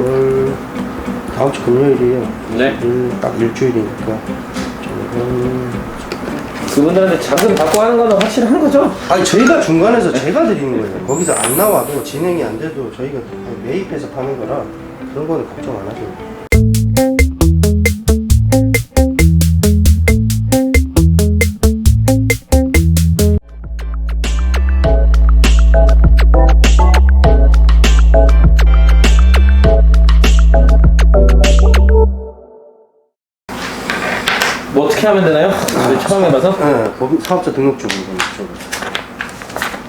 9월 다음 주 금요일이에요. 네. 일, 딱 일주일이니까. 저는 그분들한테 자금 받고 하는 거는 확실한 거죠? 아니 저희가 중간에서 제가 드리는 거예요. 거기서 안 나와도 진행이 안 돼도 저희가 매입해서 파는 거라 그런 거는 걱정 안 하셔도 돼요. 뭐 어떻게 하면 되나요? 네, 처음 해봐서? 네, 법- 사업자 등록증 이건 좀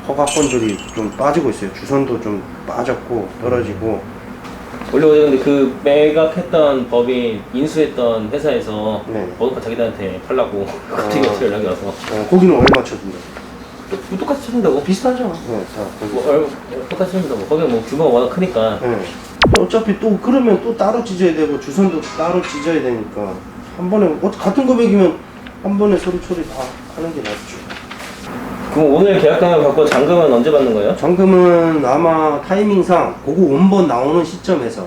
허가권들이 좀 빠지고 있어요. 주선도 좀 빠졌고 떨어지고. 원래 어제 근데 그 매각했던 법인 인수했던 회사에서 네. 자기들한테 팔라고 갑자기 아. 어떻게 연락이 와서 어, 거기는 얼마 쳐준다? 또 똑같이 찾는다고? 비슷하죠. 네, 다 거기. 뭐, 얼, 똑같이 찾는다고 거기는 뭐 규모가 워낙 크니까 네. 어차피 또 그러면 또 따로 찢어야 되고 주선도 따로 찢어야 되니까 한 번에 어, 같은 금액이면 한 번에 소리 소리 다 하는 게 낫죠. 그럼 오늘 계약금을 받고 잔금은 언제 받는 거예요? 잔금은 아마 타이밍상 그거 원본 나오는 시점에서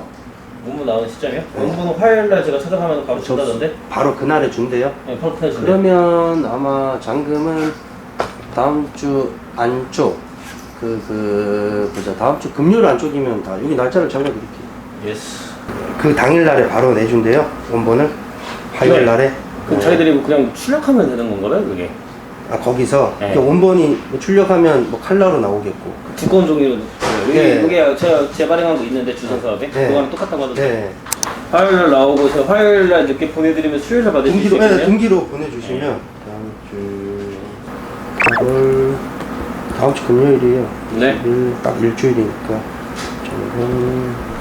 문문 나오는 시점이요? 네. 원본은 화요일 날 제가 찾아가면 바로 준다던데? 바로 그날에 준대요. 네, 바로 그날 준대 그러면 아마 잔금은 다음 주 안쪽 그, 그, 보자. 다음 주 금요일 안쪽이면 다 여기 날짜를 적어드릴게요. 예스 그 당일날에 바로 내준대요. 원본을. 화요일 네. 날에. 그럼 네. 자기들이 뭐 그냥 출력하면 되는 건가요 그게? 아, 거기서 네. 그 원본이 뭐 출력하면 뭐 칼라로 나오겠고. 그 두꺼운 종이로 여기 네. 여기 제가 재발행한 거 있는데 주선 사업에 네. 그거랑 똑같다고 하던데 네. 화요일 날 나오고 제가 화요일 날 늦게 보내드리면 수요일 날 받을 수 등기로, 네, 등기로 보내주시면 다음 주 9월 다음 주 금요일이에요. 네 일, 딱 일주일이니까 저는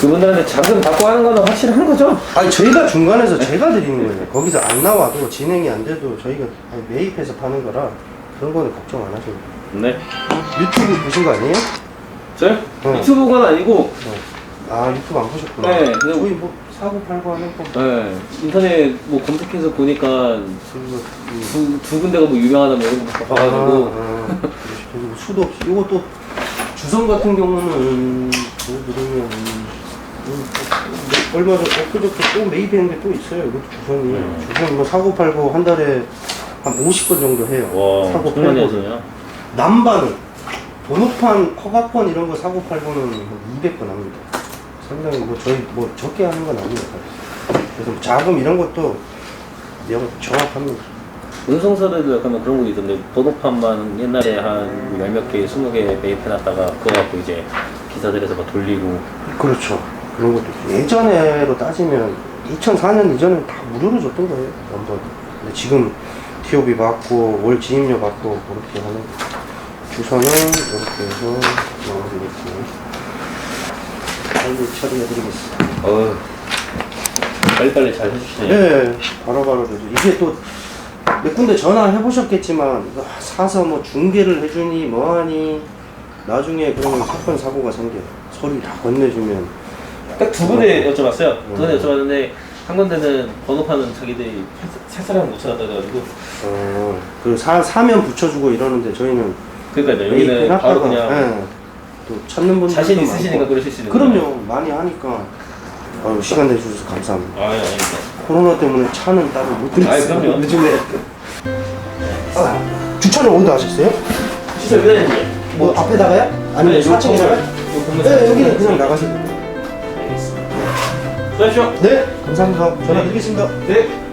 그분들한테 자금 받고 하는 거는 확실한 거죠? 아니 저희가 중간에서 제가 드리는 거예요. 거기서 안 나와도 진행이 안 돼도 저희가 매입해서 파는 거라 그런 거는 걱정 안 하셔도 돼요. 네 유튜브 보신 거 아니에요? 저요? 어. 유튜브가 아니고 아 유튜브 안 보셨구나. 네, 그냥- 저희 뭐 사고 팔고 하는 거. 네, 인터넷 뭐 검색해서 보니까 그거, 음. 두, 두 군데가 뭐 유명하다 뭐 이런 거 봐가지고 아, 아, 그리고 수도 없이 이것도 주선 같은 경우는 보여드리면 얼마 전 엊그저께 또 매입했는데 또 있어요. 이것도 주선이 네. 주선 뭐 사고 팔고 한 달에 한 50건 정도 해요. 와 사고 팔고 하시네요 남반은 번호판 허가권 이런 거 사고 팔고는 한 200건 합니다. 상당히 뭐 저희 뭐 적게 하는 건 아닙니다. 그래서 뭐 자금 이런 것도 영 정확합니다. 운송사들도 약간 뭐 그런 거 있던데 번호판만 옛날에 한 열 몇 개, 스무 개 매입해놨다가 그거 갖고 이제 기사들에서 막 돌리고 그렇죠. 그런 것도 있죠. 예전에로 따지면 2004년 이전엔 다 무료로 줬던 거예요. 원본. 근데 지금 TOB 받고 월 지입료 받고 그렇게 하는. 주소는 이렇게 해서 넣어드리고 빨리 처리해드리겠습니다. 어휴 빨리빨리 잘 해주시네요 네, 바로바로 되죠. 이게 또 몇 군데 전화해 보셨겠지만 이거 사서 뭐 중개를 해주니 뭐하니 나중에 그러면 사건 사고가 생겨요. 서류 다 건네주면 딱 두 군데 여쭤봤어요 두 군데 음. 여쭤봤는데 한 군데는 번호판은 자기들이 새 사람 못 찾았다 그래가지고 어, 그 사, 사면 붙여주고 이러는데 저희는 그러니까 여기는 바로 그냥 예, 또 찾는 분들 자신 있으시니까 그러실 수 있는 거예요. 그럼요 많이 하니까 아유, 시간 내주셔서 감사합니다 아, 예, 아닙니다. 코로나 때문에 차는 따로 못 드렸어요 아이, 그럼요. 요즘에 아, 주차는 어디다 하셨어요? 진짜 왜 뭐 앞에다가요? 아니면 4층에다가? 네 여기는 그냥 나가세요 수고하십시오. 네 감사합니다 전화 드리겠습니다 네.